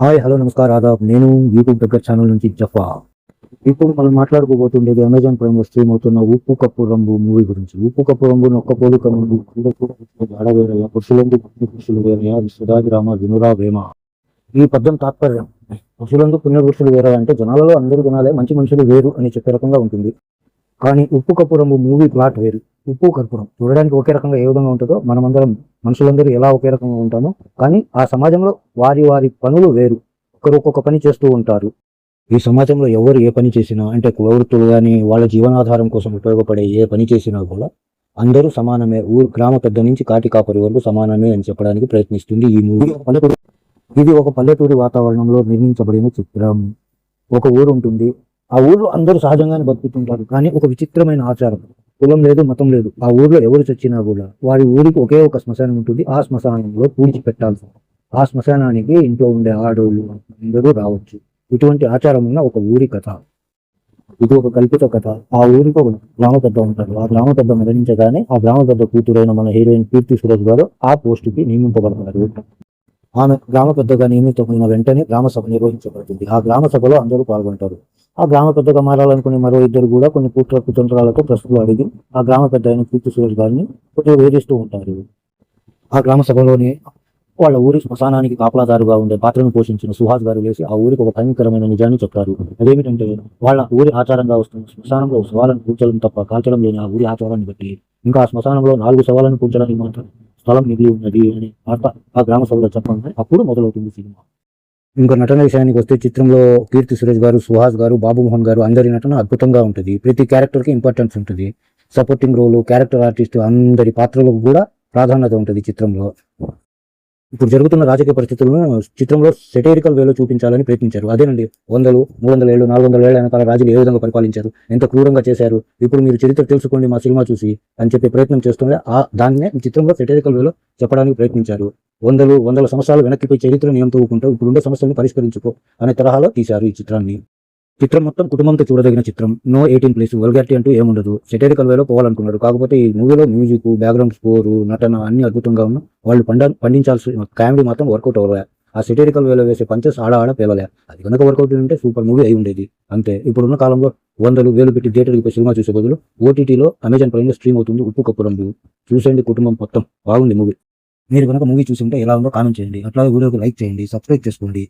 Hi hello నమస్కారం ఆదాబ్. నేను YouTube దగ్గర ఛానల్ నుంచి జఫా. ఇప్పుడు మనం మాట్లాడుకోబోతుండేది అమెజాన్ ప్రైమ్లో స్ట్రీమ్ అవుతున్న ఉప్పు కప్పు రంగు మూవీ గురించి. ఉప్పు కప్పు రంగు ఒక్క పోలిక ముందు పురుషులందు పుణ్య వేరయ్య వినురా వేమ. ఈ పద్యం తాత్పర్యం. పురుషులందు పుణ్య పురుషులు వేరే అంటే జనాలలో అందరూ జనాలే మంచి మనుషులు వేరు అని చెప్పే రకంగా ఉంటుంది. కానీ ఉప్పు కప్పు మూవీ ప్లాట్ వేరు. ఉప్పు కర్పూరం. చూడడానికి ఒకే రకంగా ఏ విధంగా ఉంటుందో మనమందరం మనుషులందరూ ఎలా ఒకే రకంగా ఉంటామో కానీ ఆ సమాజంలో వారి వారి పనులు వేరు. ఒకరు ఒక్కొక్క పని చేస్తూ ఉంటారు. ఈ సమాజంలో ఎవరు ఏ పని చేసినా అంటే కులవృత్తులు కానీ వాళ్ళ జీవనాధారం కోసం ఉపయోగపడే ఏ పని చేసినా కూడా అందరూ సమానమే. ఊరు గ్రామ పెద్ద నుంచి కాటి కాపరి వరకు సమానమే అని చెప్పడానికి ప్రయత్నిస్తుంది ఈ మూవీ పల్లెటూరు. ఇది ఒక పల్లెటూరి వాతావరణంలో నిర్మించబడిన చిత్రం. ఒక ఊరు ఉంటుంది ఆ ఊర్లో అందరూ సహజంగానే బతుకుతుంటారు. కానీ ఒక విచిత్రమైన ఆచారం. కులం లేదు మతం లేదు. ఆ ఊర్లో ఎవరు చచ్చినా కూడా వారి ఊరికి ఒకే ఒక శ్మశానం ఉంటుంది. ఆ శ్మశానంలో పూడ్చి పెట్టాల్సి ఆ శ్మశానానికి ఇంట్లో ఉండే ఆడోళ్ళు అందరూ రావచ్చు. ఇటువంటి ఆచారం ఉన్న ఒక ఊరి కథ. ఇది ఒక కల్పిత కథ. ఆ ఊరికి ఒక గ్రామ పెద్ద ఉంటాడు. ఆ గ్రామ పెద్ద మరణించగానే ఆ గ్రామ పెద్ద కూతురైన మన హీరోయిన్ కీర్తి సురేష్ గారు ఆ పోస్టుకి నియమింపబడతారు. ఆమె గ్రామ పెద్దగా నియమితమైన వెంటనే గ్రామ సభ నిర్వహించబడుతుంది. ఆ గ్రామ సభలో అందరూ పాల్గొంటారు. ఆ గ్రామ పెద్దగా మారాలనుకునే మరో ఇద్దరు కూడా కొన్ని కుట్ర కుతంత్రాలతో ప్రశ్నలు అడిగి ఆ గ్రామ పెద్ద అయిన కీర్తి సురేష్ గారిని కొద్దిగా వేధిస్తూ ఉంటారు. ఆ గ్రామ సభలోనే వాళ్ళ ఊరి శ్మశానానికి కాపలాదారుగా ఉండే పాత్రను పోషించిన సుహాస్ గారు వేసి ఆ ఊరికి ఒక భయంకరమైన నిజాన్ని చెప్తారు అదేమిటంటే వాళ్ళ ఊరి ఆచారంగా వస్తున్న శ్మశానంలో శవాలను కూర్చడం తప్ప కాల్చడం లేని ఆ ఊరి ఆచారాన్ని బట్టి ఇంకా ఆ శ్మశానంలో నాలుగు శవాలను కూర్చడానికి మాత్రం స్థలం మిగిలి ఉన్నది అని వార్త ఆ గ్రామ సభలో చెప్పండి అప్పుడు మొదలవుతుంది సినిమా. ఇంకో నటన విషయానికి వస్తే చిత్రంలో కీర్తి సురేష్ గారు సుహాస్ గారు బాబుమోహన్ గారు అందరి నటన అద్భుతంగా ఉంటుంది. ప్రతి క్యారెక్టర్కి ఇంపార్టెన్స్ ఉంటుంది. సపోర్టింగ్ రోలు క్యారెక్టర్ ఆర్టిస్ట్ అందరి పాత్రలకు కూడా ప్రాధాన్యత ఉంటుంది చిత్రంలో. ఇప్పుడు జరుగుతున్న రాజకీయ పరిస్థితులను చిత్రంలో సెటైరికల్ వేలో చూపించాలని ప్రయత్నించారు. అదేనండి వందలు మూడు వందల ఏళ్ళు నాలుగు వందల ఏళ్ళ వెనకాల రాజులు ఏ విధంగా పరిపాలించారు? ఎంత క్రూరంగా చేశారు? ఇప్పుడు మీరు చరిత్ర తెలుసుకోండి మా సినిమా చూసి అని చెప్పే ప్రయత్నం చేస్తుంటే ఆ దాన్నే చిత్రంలో సెటైరికల్ వేలో చెప్పడానికి ప్రయత్నించారు. వందలు వందల సంవత్సరాలు వెనక్కిపోయి చరిత్రను ఏం తవ్వుకుంటూ ఇప్పుడుండే సమస్యలను పరిష్కరించుకో అనే తరహాలో తీశారు ఈ చిత్రాన్ని. చిత్రం మొత్తం కుటుంబంతో చూడదగిన చిత్రం. నో ఎయిటీన్ ప్లేస్ వల్గారిటీ అంటూ ఏముండదు. సెటైరికల్ వేలో పోవాలనుకున్నాడు. కాకపోతే ఈ మూవీలో మ్యూజిక్ బ్యాక్గ్రౌండ్ స్కోరు నటన అన్ని అద్భుతంగా ఉన్న వాళ్ళు పండ పండించాల్సిన కామెడీ మాత్రం వర్కౌట్ అవ్వలే. ఆ సెటైరికల్ వేలో వేసే పంచెస్ ఆడ ఆడ పేలలే. అది కనుక వర్కౌట్ ఉంటే సూపర్ మూవీ అయి ఉండేది. అంతే. ఇప్పుడున్న కాలంలో వందలు వేలు పెట్టి థియేటర్కి పోయి సినిమా చూసే బదులు ఓటీటీలో అమెజాన్ ప్రైమ్ స్ట్రీమ్ అవుతుంది ఉప్పు కప్పు రంగు. చూసేయండి కుటుంబం మొత్తం. బాగుంది మూవీ మీరు కనుక మూవీ చూసి ఉంటే ఎలా ఉందో కామెంట్ చేయండి. అట్లాగే వీడియోకి లైక్ చేయండి. సబ్స్క్రైబ్ చేసుకోండి.